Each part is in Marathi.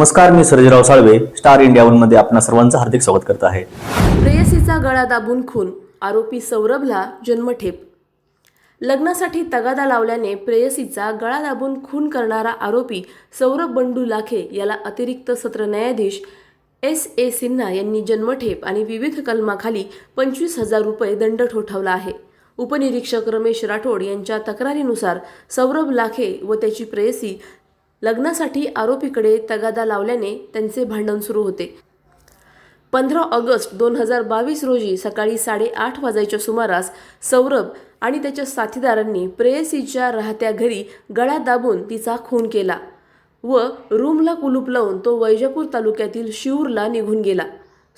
नमस्कार मी सर्जराव साळवे स्टार इंडिया वनमध्ये आपल्या सर्वांचं हार्दिक स्वागत करत आहे. प्रेयसीचा गळा दाबून खून आरोपी सौरभला जन्मठेप. लग्नासाठी तगादा लावल्याने प्रेयसीचा गळा दाबून खून करणारा आरोपी सौरभ बंडू लाखे याला अतिरिक्त सत्र न्यायाधीश एस ए सिन्हा यांनी जन्मठेप आणि विविध कलमाखाली पंचवीस हजार रुपये दंड ठोठावला आहे. उपनिरीक्षक रमेश राठोड यांच्या तक्रारीनुसार सौरभ लाखे व त्याची प्रेयसी लग्नासाठी आरोपीकडे तगादा लावल्याने त्यांचे भांडण सुरू होते. पंधरा ऑगस्ट दोन हजार बावीस रोजी सकाळी साडेआठ वाजायच्या सुमारास सौरभ आणि त्याच्या साथीदारांनी प्रेयसीच्या राहत्या घरी गळा दाबून तिचा खून केला व रूमला कुलूप लावून तो वैजापूर तालुक्यातील शिऊरला निघून गेला.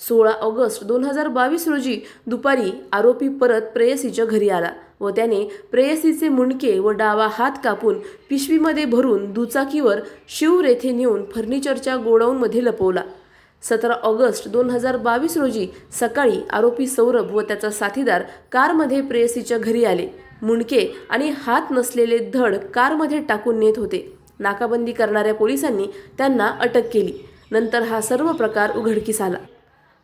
सोळा ऑगस्ट दोन हजार बावीस रोजी दुपारी आरोपी परत प्रेयसीच्या घरी आला व त्याने प्रेयसीचे मुंडके व डावा हात कापून पिशवीमध्ये भरून दुचाकीवर शिव येथे नेऊन फर्निचरच्या गोडाऊनमध्ये लपवला. सतरा ऑगस्ट दोन हजार बावीस रोजी सकाळी आरोपी सौरभ व त्याचा साथीदार कारमध्ये प्रेयसीच्या घरी आले. मुंडके आणि हात नसलेले धड कारमध्ये टाकून नेत होते. नाकाबंदी करणाऱ्या पोलिसांनी त्यांना अटक केली. नंतर हा सर्व प्रकार उघडकीस आला.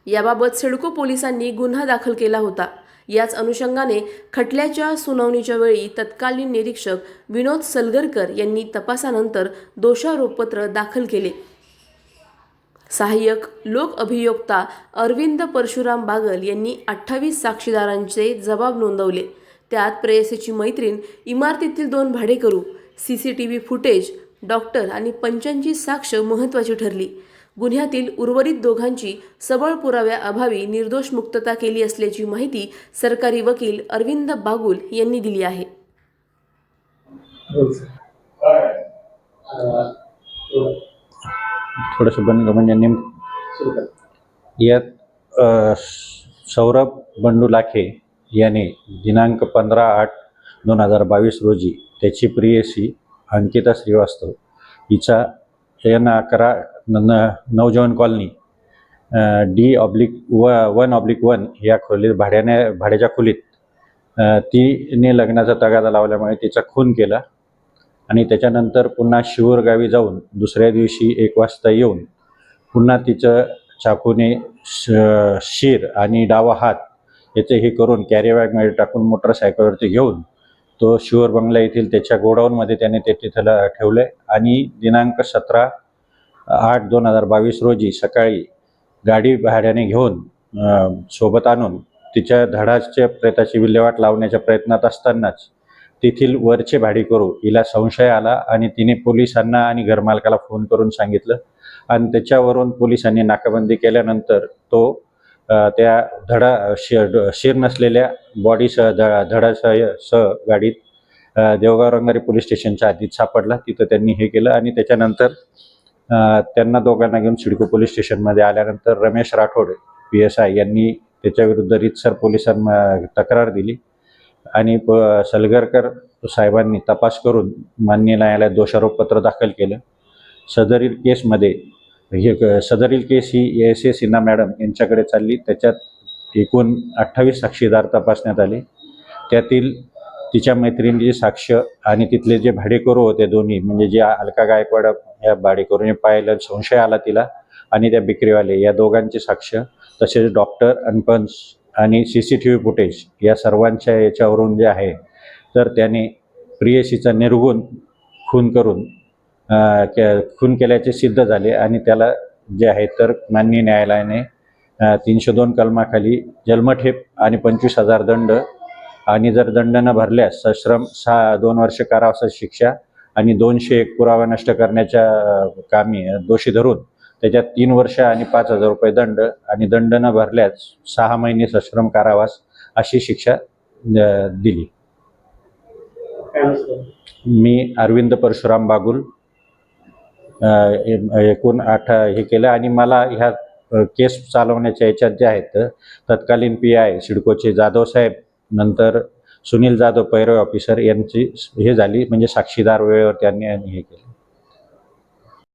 याबाबत सिडको पोलिसांनी गुन्हा दाखल केला होता. याच अनुषंगाने खटल्याच्या सुनावणीच्या वेळी तत्कालीन निरीक्षक विनोद सलगरकर यांनी तपासानंतर दोषारोपपत्र दाखल केले. सहाय्यक लोक अभियोक्ता अरविंद परशुराम बागल यांनी अठ्ठावीस साक्षीदारांचे जबाब नोंदवले. त्यात प्रेयसीची मैत्रीण इमारतीतील दोन भाडेकरू C C T V footage doctor आणि पंचांची साक्ष महत्त्वाची ठरली. गुन्ह्यातील उर्वरित दोघांची सबळ पुराव्याअभावी निर्दोष मुक्तता केली असल्याची माहिती सरकारी वकील अरविंद बागुल यांनी दिली आहे. थोडंसं बंद म्हणजे नेम यात सौरभ बंडू लाखे याने दिनांक पंधरा आठ दोन हजार बावीस रोजी त्याची प्रियसी अंकिता श्रीवास्तव हिचा एन अकरा न नवजवन कॉलनी. डी ऑब्लिक व वन ऑब्लिक वन या खोलीत भाड्याने भाड्याच्या खोलीत. तिने लग्नाचा तगादा लावल्यामुळे तिचा खून केला. आणि त्याच्यानंतर पुन्हा शिवूर गावी जाऊन दुसऱ्या दिवशी एक वाजता येऊन पुन्हा तिचं चाकूने श- शिर आणि डावा हात याचे हे करून कॅरीबॅगमध्ये टाकून मोटरसायकलवरती घेऊन तो शिवर बंगला येथील त्याच्या गोडाऊनमध्ये त्याने ते तिथं ल- ठेवलं आणि दिनांक सतरा आठ दोन हजार बावीस रोजी सकाळी गाडी भाड्याने घेऊन सोबत आणून तिच्या धडाच्या प्रेताची विल्हेवाट लावण्याच्या प्रयत्नात असतानाच तेथील वरचे भाडेकरू हिला संशय आला आणि तिने पोलिसांना आणि घरमालकाला फोन करून सांगितलं आणि त्याच्यावरून पोलिसांनी नाकाबंदी केल्यानंतर तो त्या धडा शिर शिर नसलेल्या बॉडीसह धडा धडासह सह गाडीत देवगाव रंगारी पोलीस स्टेशनच्या आधीत सापडला. तिथं त्यांनी हे केलं आणि त्याच्यानंतर त्यांना दोघांना घेऊन सिडको पोलीस स्टेशनमध्ये आल्यानंतर Ramesh Rathod P S I यांनी त्याच्याविरुद्ध रितसर पोलिसांना तक्रार दिली. आणि प सलगरकर साहेबांनी तपास करून मान्य न्यायालयात दोषारोपपत्र दाखल केलं. सदरील केसमध्ये हे क- सदरील केस ही एस ए सिन्हा मॅडम यांच्याकडे चालली. त्याच्यात एकूण अठ्ठावीस साक्षीदार तपासण्यात आले. त्यातील तिच्या मैत्रिणीची साक्ष आणि तिथले जे भाडेकरू होते दोन्ही म्हणजे जे अलका गायकवाड या भाडेकरूने पाहिलं संशय आला तिला आणि त्या बिक्रीवाले या दोघांची साक्ष तसेच डॉक्टर आणि पंच आणि C C T V footage या सर्वांच्या याच्यावरून जे आहे तर त्याने प्रियसीचा निर्गुण खून करून खून केल्याचे सिद्ध झाले आणि त्याला जे आहे तर माननीय न्यायालयाने तीनशे दोन कलमाखाली जन्मठेप आणि पंचवीस हजार दंड आणि जर दंड न भरल्यास सश्रम सहा दोन वर्ष कारावासाची शिक्षा आणि दोनशे एक पुरावा नष्ट करण्याच्या कामी दोषी धरून त्याच्यात तीन वर्ष आणि पाच हजार रुपये दंड आणि दंड न भरल्यास सहा महिने सश्रम कारावास अशी शिक्षा दिली. मी अरविंद परशुराम बागुल एकूण आठ हे केलं आणि मला ह्या केस चालवण्याच्या याच्यात जे आहेत तत्कालीन पी आय सिडकोचे जाधव साहेब नंतर सुनील जाधव पैरव ऑफिसर यांची हे झाली म्हणजे साक्षीदार वेळेवर त्यांनी हे केलं.